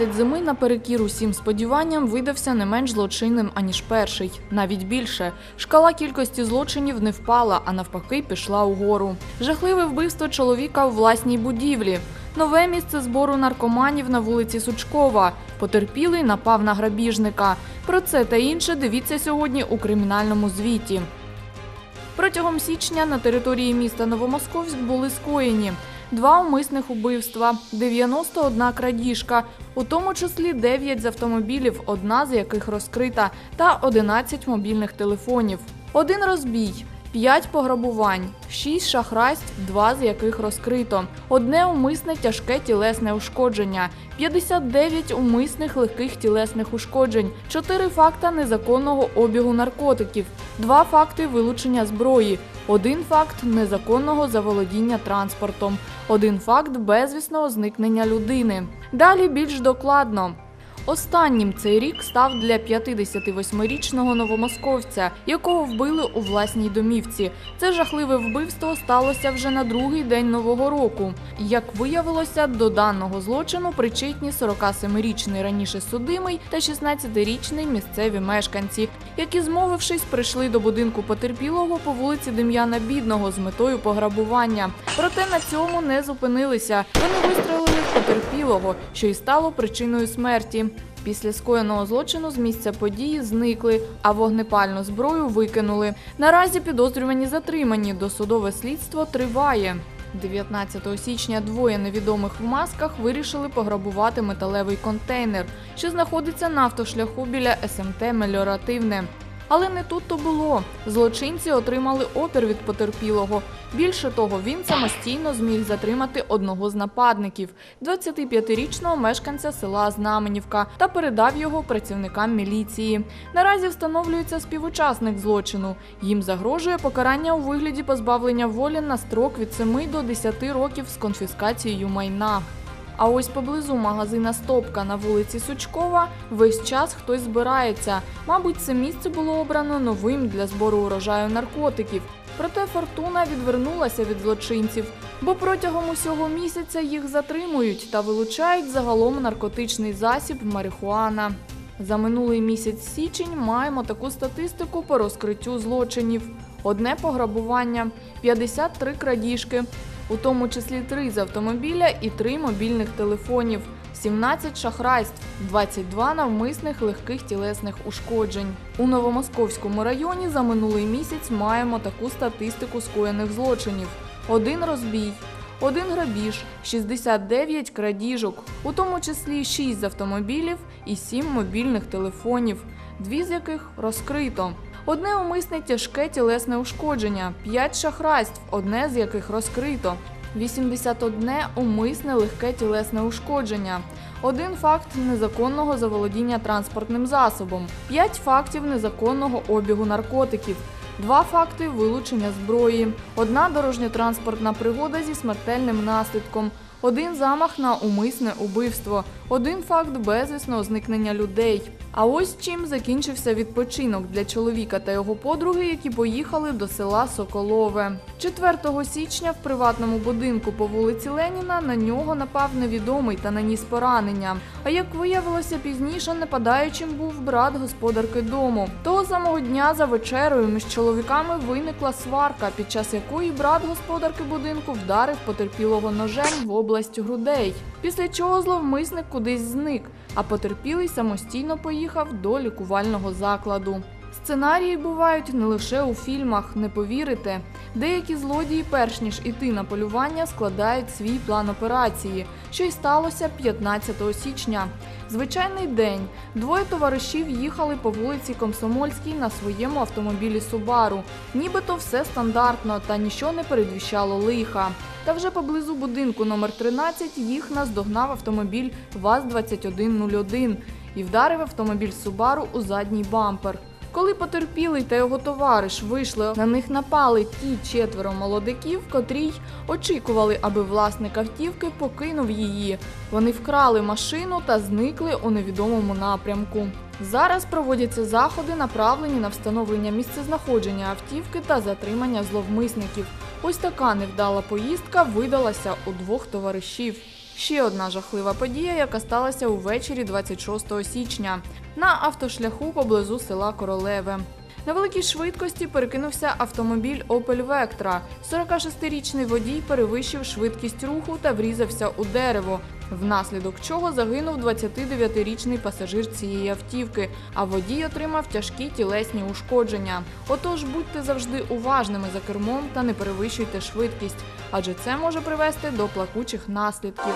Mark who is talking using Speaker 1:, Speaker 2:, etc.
Speaker 1: місяць зими наперекір усім сподіванням видався не менш злочинним, аніж перший. Навіть більше. Шкала кількості злочинів не впала, а навпаки пішла угору. Жахливе вбивство чоловіка у власній будівлі. Нове місце збору наркоманів на вулиці Сучкова. Потерпілий напав на грабіжника. Про це та інше дивіться сьогодні у кримінальному звіті. Протягом січня на території міста Новомосковськ були скоєні два умисних убивства, 91 крадіжка, у тому числі 9 з автомобілів, одна з яких розкрита, та 11 мобільних телефонів. Один розбій, 5 пограбувань, 6 шахрайств, два з яких розкрито, одне умисне тяжке тілесне ушкодження, 59 умисних легких тілесних ушкоджень, 4 факта незаконного обігу наркотиків, 2 факти вилучення зброї, один факт незаконного заволодіння транспортом, один факт безвісного зникнення людини. Далі більш докладно. Останнім цей рік став для 58-річного новомосковця, якого вбили у власній домівці. Це жахливе вбивство сталося вже на другий день нового року. Як виявилося, до даного злочину причетні 47-річний раніше судимий та 16-річний місцеві мешканці, які, змовившись, прийшли до будинку потерпілого по вулиці Дем'яна Бідного з метою пограбування. Проте на цьому не зупинилися. Вони вистрелили потерпілого, що й стало причиною смерті. Після скоєного злочину з місця події зникли, а вогнепальну зброю викинули. Наразі підозрювані затримані. Досудове слідство триває. 19 січня двоє невідомих в масках вирішили пограбувати металевий контейнер, що знаходиться на автошляху біля СМТ Меліоративне. Але не тут то було. Злочинці отримали опір від потерпілого. Більше того, він самостійно зміг затримати одного з нападників, 25-річного мешканця села Знаменівка, та передав його працівникам міліції. Наразі встановлюється співучасник злочину. Їм загрожує покарання у вигляді позбавлення волі на строк від 7 до 10 років з конфіскацією майна. А ось поблизу магазина Стопка на вулиці Сучкова весь час хтось збирається. Мабуть, це місце було обрано новим для збору урожаю наркотиків. Проте фортуна відвернулася від злочинців, бо протягом усього місяця їх затримують та вилучають загалом наркотичний засіб марихуана. За минулий місяць січень маємо таку статистику по розкриттю злочинів: одне пограбування, 53 крадіжки, у тому числі 3 з автомобіля і 3 мобільних телефонів, 17 шахрайств, 22 навмисних легких тілесних ушкоджень. У Новомосковському районі за минулий місяць маємо таку статистику скоєних злочинів: один розбій. Один грабіж, 69 крадіжок, у тому числі 6 з автомобілів і 7 мобільних телефонів, дві з яких розкрито. Одне умисне тяжке тілесне ушкодження, 5 шахрайств, одне з яких розкрито. 81 умисне легке тілесне ушкодження, один факт незаконного заволодіння транспортним засобом, 5 фактів незаконного обігу наркотиків, Два факти вилучення зброї, одна дорожньо-транспортна пригода зі смертельним наслідком, один замах на умисне убивство, один факт безвісного зникнення людей. А ось чим закінчився відпочинок для чоловіка та його подруги, які поїхали до села Соколове. 4 січня в приватному будинку по вулиці Леніна на нього напав невідомий та наніс поранення. А як виявилося пізніше, нападаючим був брат господарки дому. Того самого дня за вечерою між чоловіками виникла сварка, під час якої брат господарки будинку вдарив потерпілого ножем в область грудей. Після чого зловмисник кудись зник, а потерпілий самостійно поїхав до лікувального закладу. Сценарії бувають не лише у фільмах, не повірите. Деякі злодії, перш ніж іти на полювання, складають свій план операції, що й сталося 15 січня. Звичайний день. Двоє товаришів їхали по вулиці Комсомольській на своєму автомобілі Субару. Нібито все стандартно та нічого не передвіщало лиха. Та вже поблизу будинку номер 13 їх наздогнав автомобіль ВАЗ-2101 і вдарив автомобіль Субару у задній бампер. Коли потерпілий та його товариш вийшли, на них напали ті четверо молодиків, котрі й очікували, аби власник автівки покинув її. Вони вкрали машину та зникли у невідомому напрямку. Зараз проводяться заходи, направлені на встановлення місцезнаходження автівки та затримання зловмисників. Ось така невдала поїздка видалася у двох товаришів. Ще одна жахлива подія, яка сталася увечері 26 січня на автошляху поблизу села Королеве. На великій швидкості перекинувся автомобіль Opel Vectra. 46-річний водій перевищив швидкість руху та врізався у дерево, внаслідок чого загинув 29-річний пасажир цієї автівки, а водій отримав тяжкі тілесні ушкодження. Отож, будьте завжди уважними за кермом та не перевищуйте швидкість, адже це може привести до плакучих наслідків.